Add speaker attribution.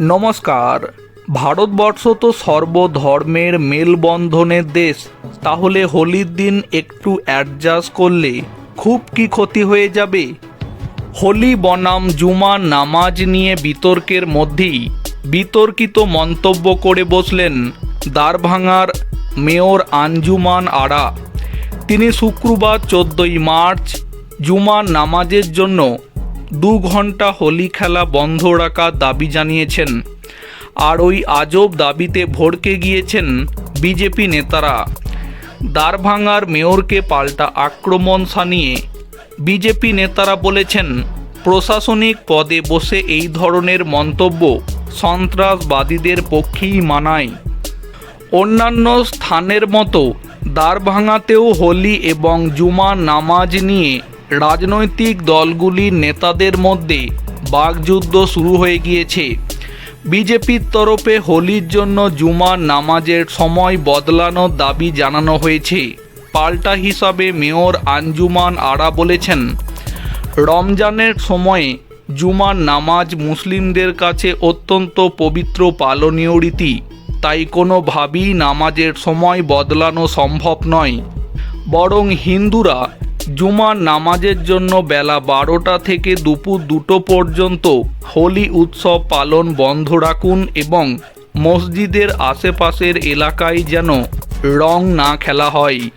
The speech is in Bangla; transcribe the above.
Speaker 1: নমস্কার। ভারতবর্ষ তো সর্বধর্মের মেলবন্ধনের দেশ। তাহলে হোলির দিন একটু অ্যাডজাস্ট করলে খুব কি ক্ষতি হয়ে যাবে? হোলি বনাম জুমা নামাজ নিয়ে বিতর্কের মধ্যেই বিতর্কিত মন্তব্য করে বসলেন দারভাঙার মেয়র আঞ্জুমান আরা। তিনি শুক্রবার চোদ্দোই মার্চ জুমার নামাজের জন্য দু ঘণ্টা হোলি খেলা বন্ধ রাখার দাবি জানিয়েছেন। আর ওই আজব দাবিতে ভড়কে গিয়েছেন বিজেপি নেতারা। দ্বারভাঙার মেয়রকে পাল্টা আক্রমণ সানিয়ে বিজেপি নেতারা বলেছেন, প্রশাসনিক পদে বসে এই ধরনের মন্তব্য সন্ত্রাসবাদীদের পক্ষেই মানায়। অন্যান্য স্থানের মতো দ্বারভাঙাতেও হোলি এবং জুমা নামাজ নিয়ে রাজনৈতিক দলগুলির নেতাদের মধ্যে বাগযুদ্ধ শুরু হয়ে গিয়েছে। বিজেপির তরফে হোলির জন্য জুমার নামাজের সময় বদলানোর দাবি জানানো হয়েছে। পাল্টা হিসাবে মেয়র আঞ্জুমান আরা বলেছেন, রমজানের সময়ে জুমার নামাজ মুসলিমদের কাছে অত্যন্ত পবিত্র পালনীয় রীতি। তাই কোনোভাবেই নামাজের সময় বদলানো সম্ভব নয়। বরং হিন্দুরা জুমার নামাজের জন্য বেলা বারোটা থেকে দুপুর দুটো পর্যন্ত হোলি উৎসব পালন বন্ধ রাখুন এবং মসজিদের আশেপাশের এলাকায় যেন রং না খেলা হয়।